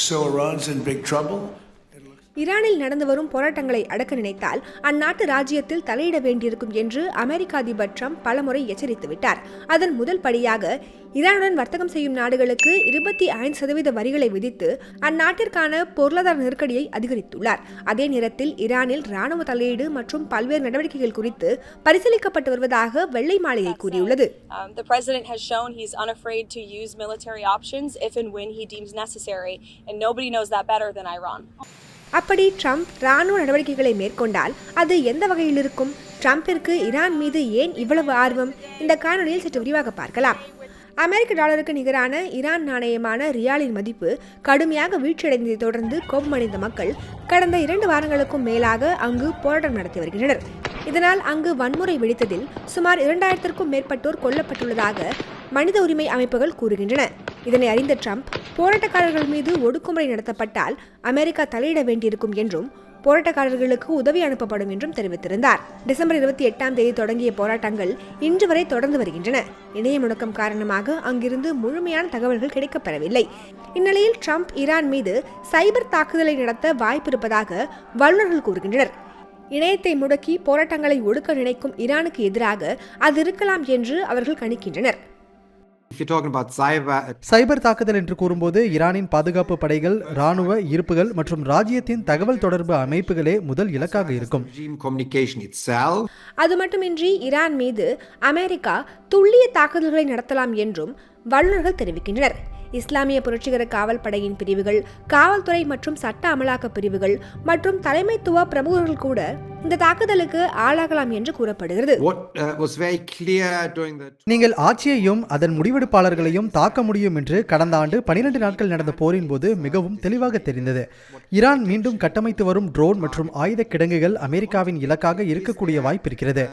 So Iran's in big trouble. ஈரானில் நடந்து வரும் போராட்டங்களை அடக்க நினைத்தால் அந்நாட்டு ராஜ்யத்தில் தலையிட வேண்டியிருக்கும் என்று அமெரிக்க அதிபர் ட்ரம்ப் பலமுறை எச்சரித்துவிட்டார் அதன் முதல் படியாக ஈரானுடன் வர்த்தகம் செய்யும் நாடுகளுக்கு இருபத்தி ஐந்து சதவீத வரிகளை விதித்து அந்நாட்டிற்கான பொருளாதார நெருக்கடியை அதிகரித்துள்ளார். அதே நேரத்தில் ஈரானில் ராணுவ தலையீடு மற்றும் பல்வேறு நடவடிக்கைகள் குறித்து பரிசீலிக்கப்பட்டு வருவதாக வெள்ளை மாளிகை கூறியுள்ளது. Um, the president has shown he's unafraid to use military options if and when he deems necessary, and nobody knows that better than Iran. அப்படி ட்ரம்ப் இராணுவ நடவடிக்கைகளை மேற்கொண்டால் அது எந்த வகையில் இருக்கும்? ட்ரம்பிற்கு ஈரான் மீது ஏன் இவ்வளவு ஆர்வம்? இந்த காணொலியில் சற்று விரிவாக பார்க்கலாம். அமெரிக்க டாலருக்கு நிகரான ஈரான் நாணயமான ரியாலின் மதிப்பு கடுமையாக வீழ்ச்சியடைந்ததை தொடர்ந்து கோபமடைந்த மக்கள் கடந்த இரண்டு வாரங்களுக்கும் மேலாக அங்கு போராட்டம் நடத்தி வருகின்றனர். இதனால் அங்கு வன்முறை வெடித்ததில் சுமார் இரண்டாயிரத்திற்கும் மேற்பட்டோர் கொல்லப்பட்டுள்ளதாக மனித உரிமை அமைப்புகள் கூறுகின்றன. இதனை அறிந்த ட்ரம்ப் போராட்டக்காரர்கள் மீது ஒடுக்குமுறை நடத்தப்பட்டால் அமெரிக்கா தலையிட வேண்டியிருக்கும் என்றும் போராட்டக்காரர்களுக்கு உதவி அனுப்பப்படும் என்றும் தெரிவித்திருந்தார். டிசம்பர் இருபத்தி எட்டாம் தேதி தொடங்கிய போராட்டங்கள் இன்று வரை தொடர்ந்து வருகின்றன. இணைய முடக்கம் காரணமாக அங்கிருந்து முழுமையான தகவல்கள் கிடைக்கப்பெறவில்லை. இந்நிலையில் ட்ரம்ப் ஈரான் மீது சைபர் தாக்குதலை நடத்த வாய்ப்பிருப்பதாக வல்லுநர்கள் கூறுகின்றனர். இணையத்தை முடக்கி போராட்டங்களை ஒடுக்க நினைக்கும் ஈரானுக்கு எதிராக அது இருக்கலாம் என்று அவர்கள் கணிக்கின்றனர். சைபர் தாக்குதல் என்று கூறும்போது ஈரானின் பாதுகாப்பு படைகள் ராணுவ இருப்புகள் மற்றும் ராஜ்யத்தின் தகவல் தொடர்பு அமைப்புகளே முதல் இலக்காக இருக்கும். regime communication itself, அது மட்டுமின்றி ஈரான் மீது அமெரிக்கா துல்லிய தாக்குதல்களை நடத்தலாம் என்றும் வல்லுநர்கள் தெரிவிக்கின்றனர். இஸ்லாமிய புரட்சிகர காவல் படையின் பிரிவுகள் காவல்துறை மற்றும் சட்ட அமலாக்க பிரிவுகள் மற்றும் தலைமைத்துவ பிரமுகர்கள் கூட இந்த தாக்குதலுக்கு ஆளாகலாம் என்று கூறப்படுகிறது. Uh, நீங்கள் ஆட்சியையும் அதன் முடிவெடுப்பாளர்களையும் தாக்க முடியும் என்று கடந்த ஆண்டு பனிரெண்டு நாட்கள் நடந்த போரின் போது மிகவும் தெளிவாக தெரிந்தது. ஈரான் மீண்டும் கட்டமைத்து வரும் ட்ரோன் மற்றும் ஆயுத கிடங்குகள் அமெரிக்காவின் இலக்காக இருக்கக்கூடிய வாய்ப்பு இருக்கிறது.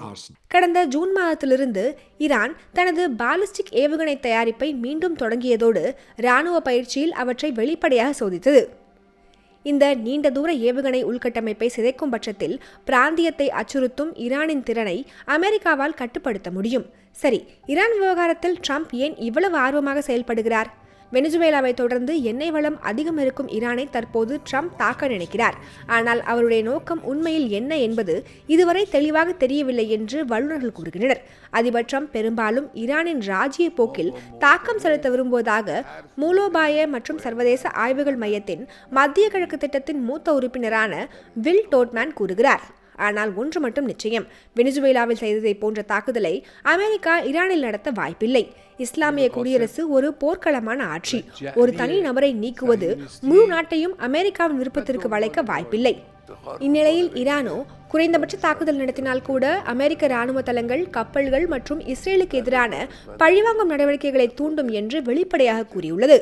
Arsenal. கடந்த ஜூன் மாதத்திலிருந்து ஈரான் தனது பாலிஸ்டிக் ஏவுகணை தயாரிப்பை மீண்டும் தொடங்கியதோடு இராணுவ பயிற்சியில் அவற்றை வெளிப்படையாக சோதித்தது. இந்த நீண்ட தூர ஏவுகணை உள்கட்டமைப்பை சிதைக்கும் பட்சத்தில் பிராந்தியத்தை அச்சுறுத்தும் ஈரானின் திறனை அமெரிக்காவால் கட்டுப்படுத்த முடியும். சரி ஈரான் விவகாரத்தில் ட்ரம்ப் ஏன் இவ்வளவு ஆர்வமாக செயல்படுகிறார்? வெனிசுவேலாவை தொடர்ந்து எண்ணெய் வளம் அதிகம் இருக்கும் ஈரானை தற்போது ட்ரம்ப் தாக்க நினைக்கிறார். ஆனால் அவருடைய நோக்கம் உண்மையில் என்ன என்பது இதுவரை தெளிவாக தெரியவில்லை என்று வல்லுநர்கள் கூறுகின்றனர். அதிபர் ட்ரம்ப் பெரும்பாலும் ஈரானின் ராஜ்ய போக்கில் தாக்கம் செலுத்த விரும்புவதாக மூலோபாய மற்றும் சர்வதேச ஆய்வுகள் மையத்தின் மத்திய கிழக்கு திட்டத்தின் மூத்த உறுப்பினரான வில் டோட்மேன் கூறுகிறார். ஆனால் ஒன்று மட்டும் நிச்சயம். வெனிசுவேலாவில் செய்ததை போன்ற தாக்குதலை அமெரிக்கா ஈரானில் நடத்த வாய்ப்பில்லை. இஸ்லாமிய குடியரசு ஒரு போர்க்களமான ஆட்சி. ஒரு தனி நபரை நீக்குவது முழு நாட்டையும் அமெரிக்காவின் விருப்பத்திற்கு வளைக்க வாய்ப்பில்லை. இந்நிலையில் ஈரானோ குறைந்தபட்ச தாக்குதல் நடத்தினால் கூட அமெரிக்க ராணுவ தளங்கள் கப்பல்கள் மற்றும் இஸ்ரேலுக்கு எதிரான பழிவாங்கும் நடவடிக்கைகளை தூண்டும் என்று வெளிப்படையாக கூறியுள்ளது.